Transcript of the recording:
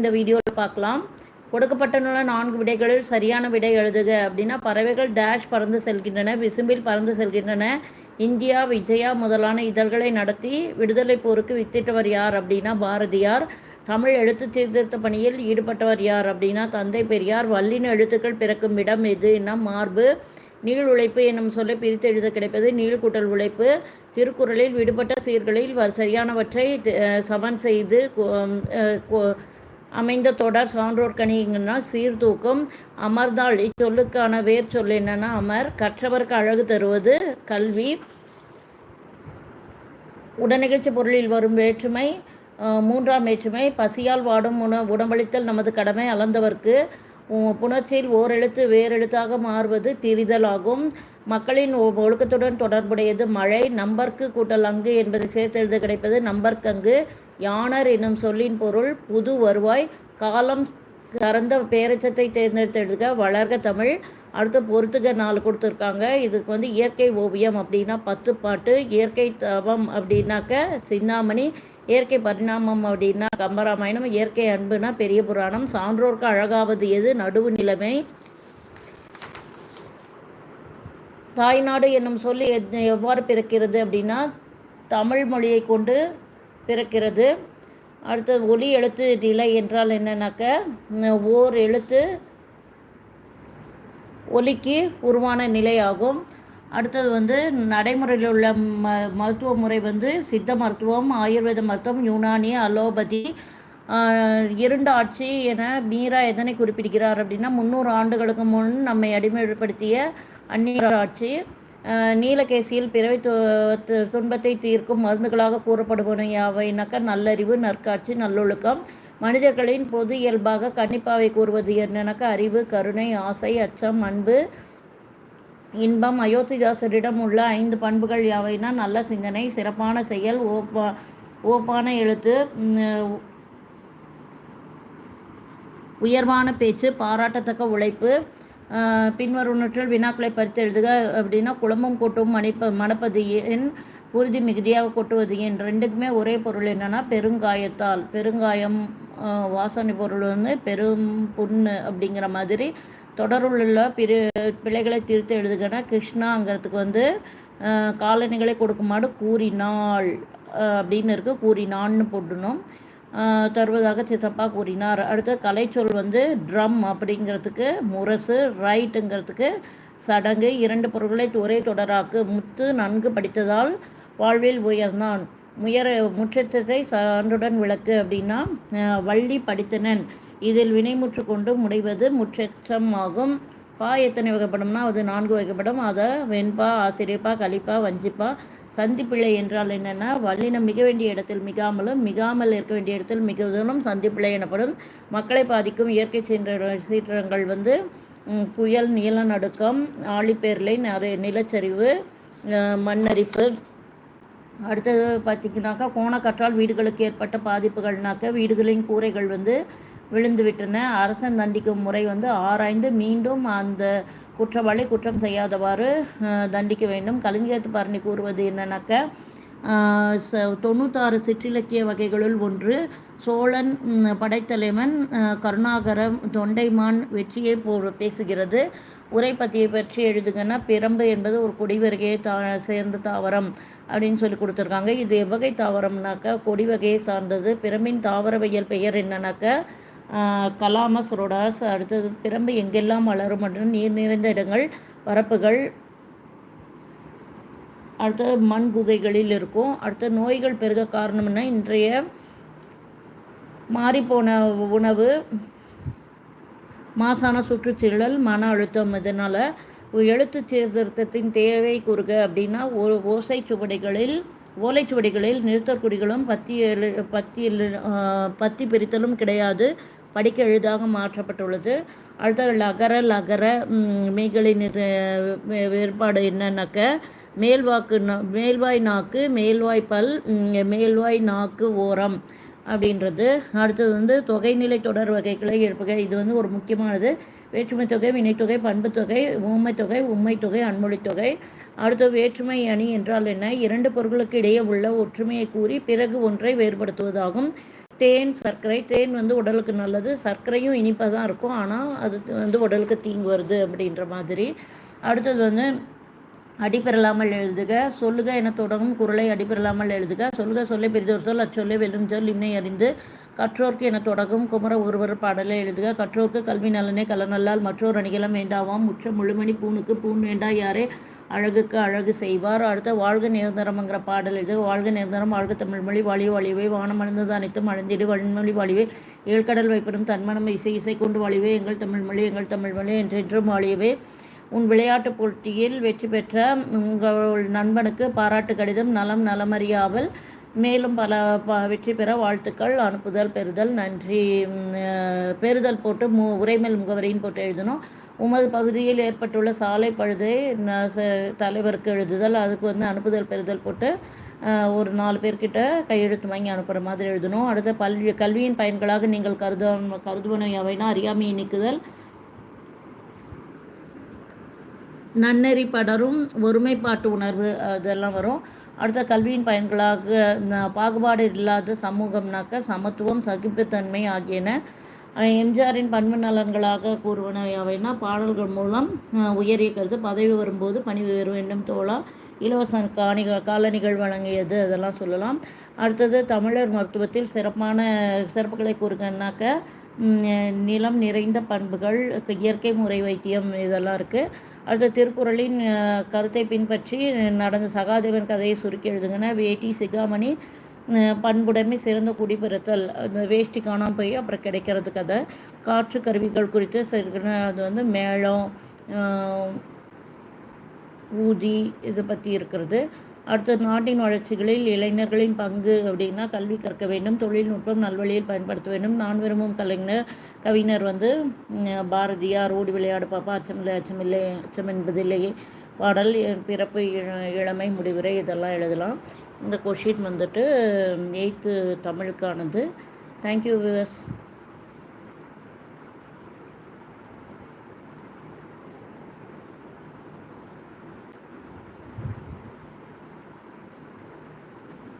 இந்த வீடியோவில் பார்க்கலாம் கொடுக்கப்பட்டுள்ள நான்கு விடைகளில் சரியான விடை எழுதுக அப்படின்னா பறவைகள் டேஷ் பறந்து செல்கின்றன விசும்பில் பறந்து செல்கின்றன. இந்தியா விஜயா முதலான இதழ்களை நடத்தி விடுதலை போருக்கு வித்திட்டவர் யார் அப்படின்னா பாரதியார். தமிழ் எழுத்து சீர்திருத்த பணியில் ஈடுபட்டவர் யார் அப்படின்னா தந்தை பெரியார். வல்லின எழுத்துக்கள் பிறக்கும் இடம் எதுன்னா மார்பு. நீள் உழைப்பு என்னும் சொல்லை பிரித்து எழுத கிடைப்பது நீள்கூட்டல் உழைப்பு. திருக்குறளில் விடுபட்ட சீர்களில் சரியானவற்றை சமன் செய்து அமைந்த தொடர் சான்றோர் கணிங்கன்னா சீர்தூக்கம் அமர்ந்தாள் இச்சொல்லுக்கான வேர் சொல் என்னன்னா அமர். கற்றவருக்கு அழகு தருவது கல்வி. உடனிகழ்ச்சி பொருளில் வரும் வேற்றுமை மூன்றாம் வேற்றுமை பசியால் வாடும் உண உடம்பளித்தல் நமது கடமை அளந்தவர்க்கு. புணர்ச்சியில் ஓரெழுத்து வேறெழுத்தாக மாறுவது திரிதல் ஆகும். மக்களின் ஒழுக்கத்துடன் தொடர்புடையது மழை. நம்பர்க்கு கூட்டல் அங்கு என்பதை சேர்த்தெழுத கிடைப்பது நம்பர்க்கங்கு. யானர் என்னும் சொல்லின் பொருள் புது வருவாய் காலம் கறந்த பேரச்சத்தை தேர்ந்தெடுத்து வளர்க தமிழ். அடுத்து பொறுத்துக நாலு கொடுத்துருக்காங்க. இதுக்கு வந்து இயற்கை ஓவியம் அப்படின்னா பத்து பாட்டு இயற்கை தவம் அப்படின்னாக்க சிந்தாமணி இயற்கை பரிணாமம் அப்படின்னா கம்பராமாயணம் இயற்கை அன்புனா பெரிய புராணம் சான்றோர்க்கு அழகாவது எது? நடுவு நிலைமை. தாய்நாடு என்னும் சொல்லி எவ்வாறு பிறக்கிறது அப்படின்னா தமிழ் மொழியை கொண்டு பிறக்கிறது. அடுத்தது ஒலி எழுத்து நிலை என்றால் என்னன்னாக்க ஓர் எழுத்து ஒலிக்கு உருவான நிலை ஆகும். அடுத்தது வந்து நடைமுறையில் உள்ள ம மருத்துவ முறை வந்து சித்த மருத்துவம் ஆயுர்வேத மருத்துவம் யுனானி அலோபதி இருண்ட ஆட்சி என மீரா எதனை குறிப்பிடுகிறார் அப்படின்னா முந்நூறு ஆண்டுகளுக்கு முன் நம்மை அடிமைப்படுத்திய அந்நியர் ஆட்சி. நீலகேசியில் பிறவை துன்பத்தை தீர்க்கும் மருந்துகளாக கூறப்படுவன யாவைனாக்க நல்லறிவு நற்காட்சி நல்லொழுக்கம். மனிதர்களின் பொது இயல்பாக கண்டிப்பாவை கூறுவது என்னன்னாக்கா அறிவு கருணை ஆசை அச்சம் அன்பு இன்பம். அயோத்திதாசரிடம் உள்ள ஐந்து பண்புகள் யாவைனா நல்ல சிந்தனை சிறப்பான செயல் ஓப்பா ஓப்பான எழுத்து உயர்வான பேச்சு பாராட்டத்தக்க உழைப்பு பின்வருவனற்றில் வினாக்களை பறித்து எழுதுக அப்படின்னா குழம்பும் கூட்டும் மணிப்ப மணப்பது என் உறுதி மிகுதியாக கொட்டுவது ஏன் ரெண்டுக்குமே ஒரே பொருள் என்னென்னா பெருங்காயத்தால். பெருங்காயம் வாசனை பொருள் வந்து பெரும் புண்ணு அப்படிங்கிற மாதிரி. தொடருள்ள பிற பிள்ளைகளை தீர்த்து எழுதுகனா கிருஷ்ணாங்கிறதுக்கு வந்து காலணிகளை கொடுக்குமாடு கூறினாள். அப்படின்னு இருக்குது கூறினான்னு போடணும் தருவதாக சித்தப்பா கூறினார். அடுத்து கலைச்சொல் வந்து ட்ரம் அப்படிங்கிறதுக்கு முரசு ரைட்டுங்கிறதுக்கு சடங்கு இரண்டு பொருட்களை ஒரே தொடராக்கு முத்து நன்கு படித்ததால் வாழ்வில் உயர்ந்தான். முயற முற்றத்தை சான்றுடன் விளக்கு அப்படின்னா வள்ளி படித்தனன். இதில் வினைமுற்று கொண்டு முடிவது முற்றச்சம் ஆகும். பா எத்தனை வகைப்படும்னா அது நான்கு வகைப்படும். அதை வெண்பா ஆசிரியப்பா கலிப்பா வஞ்சிப்பா சந்திப்பிழை என்றால் என்னென்னா வல்லினம் மிக வேண்டிய இடத்தில் மிகாமலும் மிகாமல் இருக்க வேண்டிய இடத்தில் மிகுதலும் சந்திப்பிழை எனப்படும். மக்களை பாதிக்கும் இயற்கை சீன்ற சீற்றங்கள் வந்து புயல் நிலநடுக்கம் ஆழிப்பேர்லை நிறைய நிலச்சரிவு மண்ணரிப்பு. அடுத்தது பார்த்திங்கனாக்கா கோணக்கற்றால் வீடுகளுக்கு ஏற்பட்ட பாதிப்புகள்னாக்க வீடுகளின் கூரைகள் வந்து விழுந்து விட்டன அரசன் தண்டிக்கும் முறை வந்து ஆராய்ந்து மீண்டும் அந்த குற்றவாளி குற்றம் செய்யாதவாறு தண்டிக்க வேண்டும். கலிங்கத்து பரணி கூறுவது என்னன்னாக்க தொண்ணூத்தாறு சிற்றிலக்கிய வகைகளுள் ஒன்று. சோழன் படைத்தலைவன் கருணாகரம் தொண்டைமான் வெற்றியை போ பேசுகிறது. உரைப்பத்தியை பற்றி எழுதுங்கன்னா பிரம்பு என்பது ஒரு கொடிவகையை தா சேர்ந்த தாவரம் அப்படின்னு சொல்லி கொடுத்துருக்காங்க. இது எவ்வகை தாவரம்னாக்கா கொடிவகையை சார்ந்தது. பிரம்பின் தாவரவியல் பெயர் என்னன்னாக்க கலாமசரோடாஸ் அடுத்தது பிரம்பு எங்கெல்லாம் வளரும் மற்றும் நீர் நிறைந்த இடங்கள் வரப்புகள் அடுத்தது மண் குகைகளில் இருக்கும். அடுத்த நோய்கள் பெருக காரணம்னா இன்றைய மாறிப்போன உணவு மாசான சுற்றுச்சூழல் மன அழுத்தம். இதனால் எழுத்து சீர்திருத்தத்தின் தேவை குறுக அப்படின்னா ஒரு ஓசை சுவடிகளில் ஓலைச்சுவடிகளில் நிறுத்தற்குடிகளும் பத்தி பத்தி பத்தி பிரித்தலும் கிடையாது. படிக்க எளிதாக மாற்றப்பட்டுள்ளது. அடுத்த லகர லகர மெய்களின் வேறுபாடு என்னன்னாக்க மேல்வாக்கு மேல்வாய் நாக்கு மேல்வாய் பல் மேல்வாய் நாக்கு ஓரம் அப்படின்றது. அடுத்தது வந்து தொகைநிலை தொடர் வகைகளை இருப்பகை இது வந்து ஒரு முக்கியமானது. வேற்றுமை தொகை வினைத்தொகை பண்புத்தொகை ஊமை தொகை உண்மை தொகை அன்மொழி தொகை. அடுத்த வேற்றுமை அணி என்றால் என்ன? இரண்டு பொருட்களுக்கு இடையே உள்ள ஒற்றுமையை கூறி பிறகு ஒன்றை வேறுபடுத்துவதாகும். தேன் சர்க்கரை. தேன் வந்து உடலுக்கு நல்லது. சர்க்கரையும் இனிப்பாக தான் இருக்கும். ஆனால் அது வந்து உடலுக்கு தீங்கு வருது அப்படின்ற மாதிரி. அடுத்தது வந்து அடிபெறலாமல் எழுதுக. சொல்லுக என தொடங்கும் குரலை அடிபெறலாமல் எழுதுக. சொல்லுக சொல்லை பெரிதொரு சொல் அச்சொல்லை வெல்லும் சொல் இன்னை அறிந்து. கற்றோர்க்கு என தொடங்கும் குமர ஒருவர் பாடலை எழுதுக. கற்றோர்க்கு கல்வி நலனே கலநல்லால் மற்றோர் அணிகலம் வேண்டாவாம். முற்ற முழுமணி பூனுக்கு பூன் வேண்டா யாரே? அழகுக்கு அழகு செய்வார். அடுத்த வாழ்க நிரந்தரம்ங்கிற பாடல் இது. வாழ்க நிரந்தரம் வாழ்க தமிழ்மொழி வாழிய வாழிவே வானமடைந்தது அனைத்தும் அழிந்திடு. வன்மொழி வழிவே ஏழ்கடல் வைப்படும் தன்மனம் இசை இசை கொண்டு வாழிவே எங்கள் தமிழ்மொழி எங்கள் தமிழ்மொழி என்றென்றும் வாழியவே உன் விளையாட்டுப் போட்டியில் வெற்றி பெற்ற உங்கள் நண்பனுக்கு பாராட்டு கடிதம் நலம் நலமறியாமல் மேலும் பல ப வெற்றி பெற வாழ்த்துக்கள் அனுப்புதல் பெறுதல் நன்றி பெறுதல் போட்டு மு உரைமேல் முகவரின்னு போட்டு எழுதணும். உமது பகுதியில் ஏற்பட்டுள்ள சாலை பழுதை தலைவருக்கு எழுதுதல் அதுக்கு வந்து அனுப்புதல் பெறுதல் போட்டு ஒரு நாலு பேர்கிட்ட கையெழுத்து வாங்கி அனுப்புகிற மாதிரி எழுதணும். அடுத்த பல்வி கல்வியின் பயன்களாக நீங்கள் கருத கருதுவனை அவைனா அறியாமையை நீக்குதல். நன்னெறி படரும் ஒருமைப்பாட்டு உணர்வு அதெல்லாம் வரும். அடுத்த கல்வியின் பயன்களாக பாகுபாடு இல்லாத சமூகம்னாக்க சமத்துவம் சகிப்புத்தன்மை ஆகியன எம்ஜிஆரின் பண்பு நலன்களாக கூறுவன அவைனா பாடல்கள் மூலம் உயரிய கருத்து பதவி வரும்போது பணி உயர்வு வேண்டும் தோழா. இலவச காணி காலணிகள் வழங்கியது அதெல்லாம் சொல்லலாம். அடுத்தது தமிழர் மருத்துவத்தில் சிறப்பான சிறப்புகளை கூறுகன்னாக்க நிலம் நிறைந்த பண்புகள் இயற்கை முறை வைத்தியம் இதெல்லாம் இருக்குது அடுத்த திருக்குறளின் கருத்தை பின்பற்றி நடந்த சகாதேவன் கதையை சுருக்கி எழுதுங்கன்னா வேட்டி சிகாமணி பண்புடைமை சிறந்த குடிபெறுத்தல் அந்த வேஷ்டி காணாமல் போய் அப்புறம் கிடைக்கிறது கதை. காற்று கருவிகள் குறித்து அது வந்து மேளம் ஊதி இதை பற்றி இருக்கிறது. அடுத்தது நாட்டின் வளர்ச்சிகளில் இளைஞர்களின் பங்கு அப்படின்னா கல்வி கற்க வேண்டும் தொழில்நுட்பம் நல்வழியில் பயன்படுத்த வேண்டும். நான் விரும்பும் கலைஞர் கவிஞர் வந்து பாரதியார் ஓடி விளையாடு பாப்பா அச்சமில்லை அச்சமில்லை அச்சம் என்பதில்லையே பாடல் பிறப்பு இளமை முடிவுரை இதெல்லாம் எழுதலாம். இந்த கொஷின் வந்துட்டு எயித்து தமிழுக்கானது. தேங்க்யூ விவஸ்